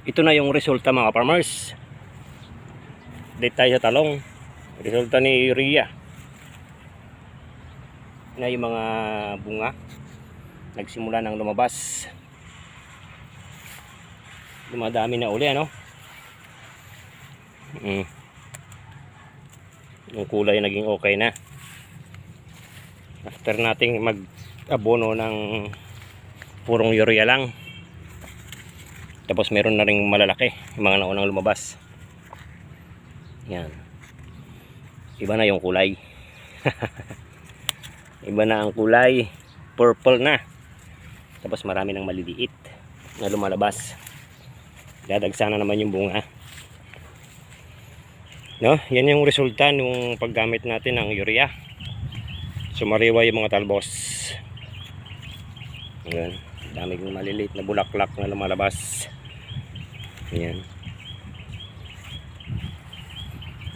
ito na yung resulta mga farmers. Dito tayo sa talong. Resulta ni urea. Na yung mga bunga. Nagsimula nang lumabas. Dumadami na uli ano. Mm. Yung kulay naging okay na. After nating mag-abono ng purong urea lang. Tapos meron na ring malalaki, yung mga naunang lumabas. Yan. Iba na yung kulay. Iba na ang kulay. Purple na. Tapos marami ng maliliit na lumalabas. Dadagsa na naman yung bunga. No, yan yung resulta nung paggamit natin ng urea. Sumariwa yung mga talbos. Yan. Daming maliliit na bulaklak na lumalabas. Yan.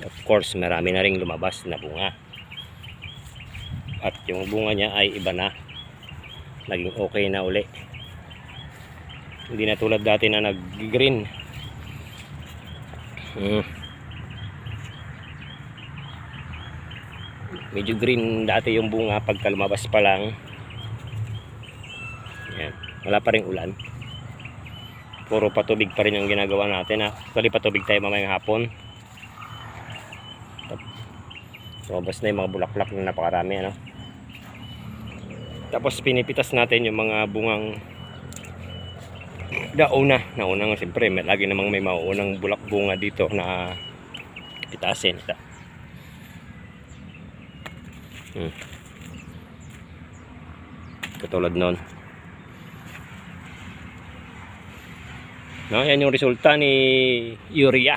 Of course, marami na ring lumabas na bunga. At yung bunga niya ay iba na. Naging okay na uli. Hindi na tulad dati na nag-green. Hmm. Medyo green dati yung bunga pagka lumabas pa lang. Yan. Wala pa rin ulan. Puro patubig pa rin yung ginagawa natin. Ha? Actually, patubig tayo mamayang hapon. Lumabas na yung mga bulaklak na napakarami. Ano? Tapos pinipitas natin yung mga bungang dauna. Nauna nga siyempre, may, lagi namang may mauunang bulak bunga dito na pitasin. Ito. Hmm. Katulad nun. No, yan yung resulta ni urea.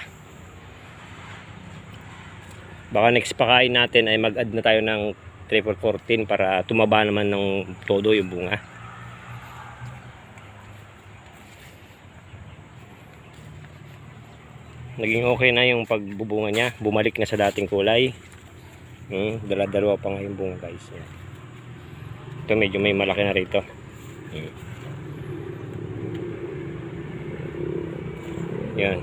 Baka next pakain natin ay mag-add na tayo ng triple 14 para tumaba naman ng todo yung bunga. Naging okay na yung pagbubunga niya. Bumalik na sa dating kulay. Hmm, dala-dalawa pa nga yung bunga guys. Ito medyo may malaki na rito. Hmm. Yan.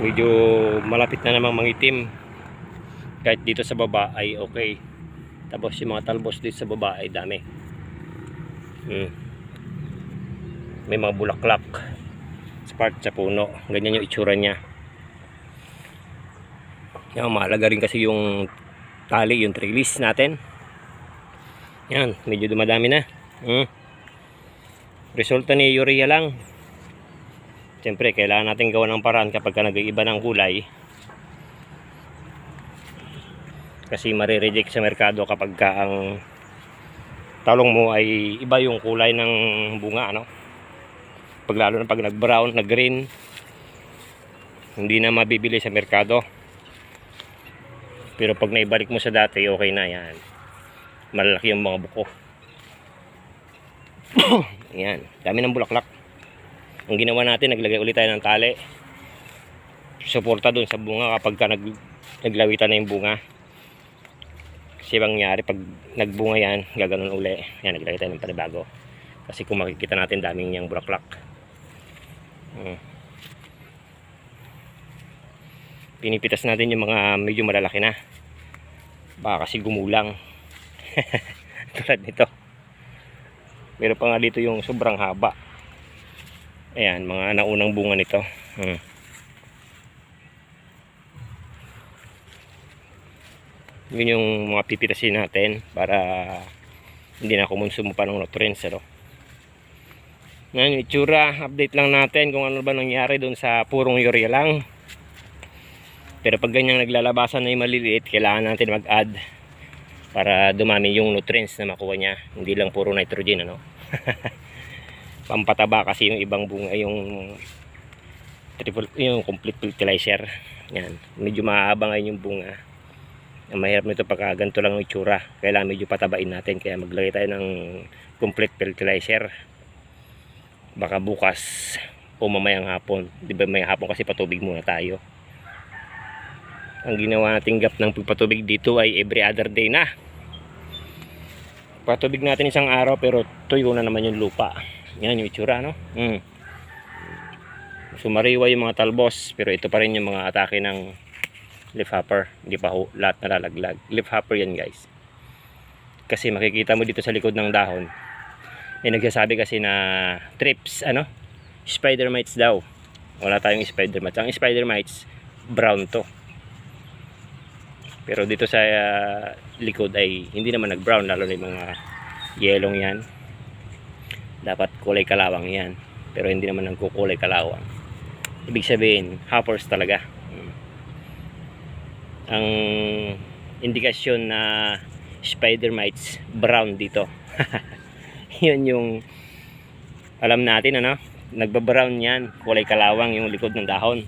Medyo malapit na namang mangitim. Kahit dito sa baba ay okay. Tapos yung mga talbos dito sa baba ay dami. Hmm. May mga bulaklak sa part sa puno. Ganyan yung itsura niya. Yan, mahalaga rin kasi yung tali, yung trellis natin. Yan, medyo dumadami na. Hmm. Resulta ni urea lang. Siyempre, kailangan natin gawa ng paraan kapag ka nag-iiba ng kulay. Kasi marireject sa merkado kapag ka ang talong mo ay iba yung kulay ng bunga, ano? Pag lalo na pag nag-brown, nag-green, hindi na mabibili sa merkado. Pero pag naibalik mo sa dati, okay na yan. Malalaki yung mga buko. yan, dami ng bulaklak. Ang ginawa natin, naglagay ulit tayo ng tali. Suporta dun sa bunga kapag ka nag, naglawitan na yung bunga. Kasi mangyari, pag nagbunga yan, gaganon uli. Yan, naglagay tayo ng panibago. Kasi kung makikita natin, daming yung bulaklak. Hmm. Pinipitas natin yung mga medyo malalaki na. Baka kasi gumulang. Tulad nito. Meron pa nga dito yung sobrang haba. Ayan, mga naunang bunga nito. Hmm. Yun yung mga pipitasin natin para hindi na kumonsumo pa ng nutrients. Ano? Ngayon, itsura, update lang natin kung ano ba nangyari doon sa purong urea lang. Pero pag ganyang naglalabasan na yung maliliit, kailangan natin mag-add para dumami yung nutrients na makuha niya. Hindi lang puro nitrogen, ano? pampataba kasi yung ibang bunga yung triple yung complete fertilizer. Yan. Medyo mahaba ngayon yung bunga. Mahirap nito pagka ganito lang yung itsura. Kailangan medyo patabain natin kaya maglagay tayo ng complete fertilizer. Baka bukas o mamayang hapon. Di ba may hapon kasi patubig muna tayo. Ang ginawa nating gap ng pagpatubig dito ay every other day na. Patubig natin isang araw pero tuyo na naman yung lupa Yan yung itsura, no? Mm. Sumariwa yung mga talbos, pero ito pa rin yung mga atake ng leaf. Hindi pa ho, lahat nalalaglag. Leaf yan, guys. Kasi makikita mo dito sa likod ng dahon, may nagsasabi kasi na trips, ano? Spider mites daw. Wala tayong spider mites. Ang spider mites, brown to. Pero dito sa ah, likod ay hindi naman nag-brown, lalo na yung mga yelong yan. Dapat kulay kalawang yan. Pero hindi naman nagkukulay kalawang. Ibig sabihin, hoppers talaga. Mm. Ang indikasyon na spider mites brown dito. Yun yung alam natin ano, nagbabrown yan, kulay kalawang yung likod ng dahon.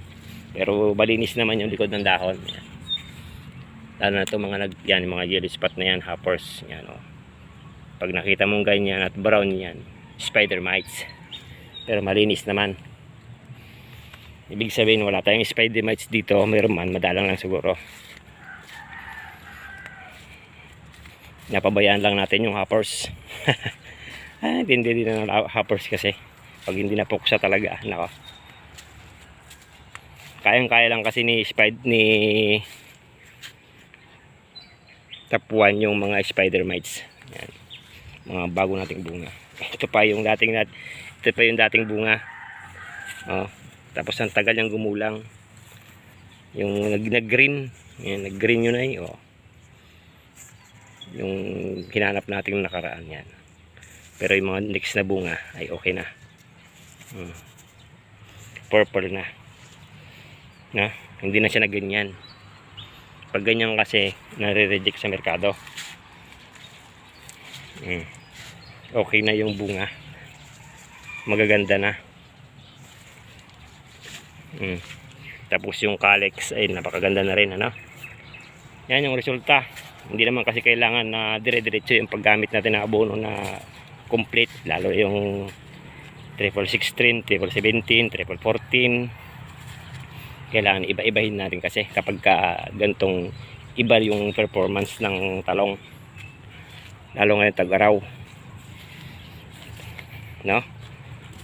Pero malinis naman yung likod ng dahon. Lalo na ito mga nag, yan, mga yellow spot na yan, hoppers. Yan, oh. Pag nakita mong ganyan at brown yan, spider mites. Pero malinis naman. Ibig sabihin wala tayong spider mites dito, mayroon man, madalang lang siguro. Napabayaan lang natin yung hoppers. ah, hindi din ng hoppers kasi. Pag hindi na puksa talaga, nako. Kayang-kaya lang kasi ni Spide ni tapuan yung mga spider mites. Yan. Mga bago nating bunga. Ito pa yung dating nat ito pa yung dating bunga. Oh, tapos ang tagal niyang gumulang. Yung nag nag-green, yan nag-green yun ay oh. Yung hinanap natin nakaraan yan. Pero yung mga next na bunga ay okay na. Hmm. Purple na. Na, hindi na siya na ganyan. Pag ganyan kasi, nare-reject sa merkado. Mm. Okay na yung bunga. Magaganda na. Mm. Tapos yung calyx ay napakaganda na rin, ano? Yan yung resulta. Hindi naman kasi kailangan na dire-diretso yung paggamit natin ng abono na complete. Lalo yung triple 16, triple 17, triple 14 kailangan iba-ibahin natin kasi kapag ka gantong iba yung performance ng talong lalo ngayon tag-araw no?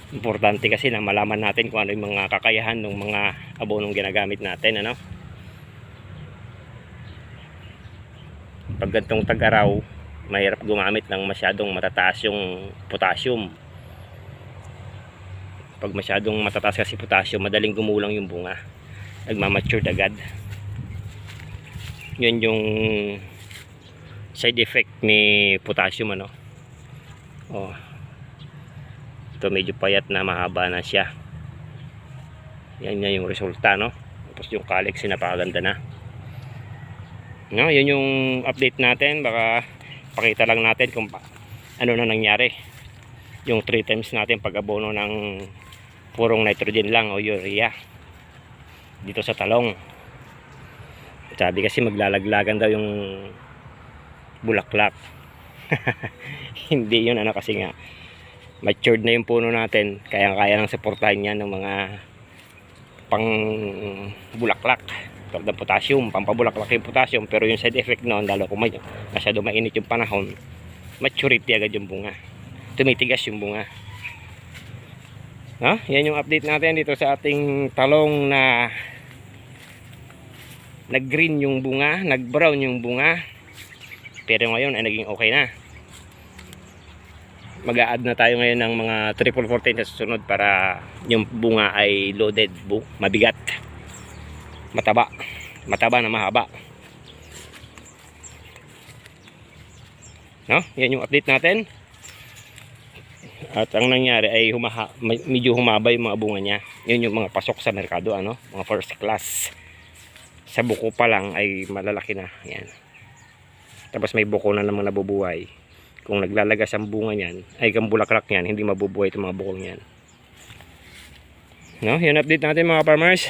Importante kasi na malaman natin kung ano yung mga kakayahan ng mga abonong ginagamit natin ano? Pag gantong tag-araw mahirap gumamit ng masyadong matataas yung potassium. Pag masyadong matataas kasi potassium madaling gumulang yung bunga. Nagmamature agad. Yun yung side effect ni potassium ano? Oh ito medyo payat na mahaba na siya. Yan yan yung resulta no? Tapos yung calyx napakaganda na. No yun yung update natin. Baka pakita lang natin kung ano na nangyari. Yung 3 times natin pag abono ng purong nitrogen lang o urea dito sa talong. Sabi kasi maglalaglagan daw yung bulaklak. Hindi yun ano kasi nga matured na yung puno natin kaya kaya nang suportahan yan ng mga pang bulaklak tulad ng potassium pampabulaklak yung potassium pero yung side effect noon lalo kung may, masyado mainit yung panahon maturity agad yung bunga tumitigas yung bunga No? Yan yung update natin dito sa ating talong na nag-green yung bunga, nag-brown yung bunga. Pero ngayon ay naging okay na. Mag-a-add na tayo ngayon ng mga triple 14 sa susunod para yung bunga ay loaded, bu mabigat. Mataba. Mataba na mahaba. No? Yan yung update natin. At ang nangyari ay humaha, medyo humaba yung mga bunga niya. Yun yung mga pasok sa merkado, ano? Mga first class. Sa buko pa lang ay malalaki na. Yan. Tapos may buko na naman nabubuhay. Kung naglalagas ang bunga niyan, ay kang bulaklak niyan, hindi mabubuhay itong mga bukong niyan. No, yun update natin mga farmers.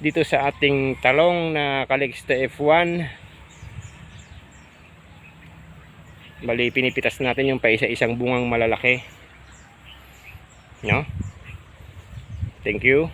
Dito sa ating talong na Calixto F1. Bali, pinipitas natin yung paisa-isang bungang malalaki. No? Thank you.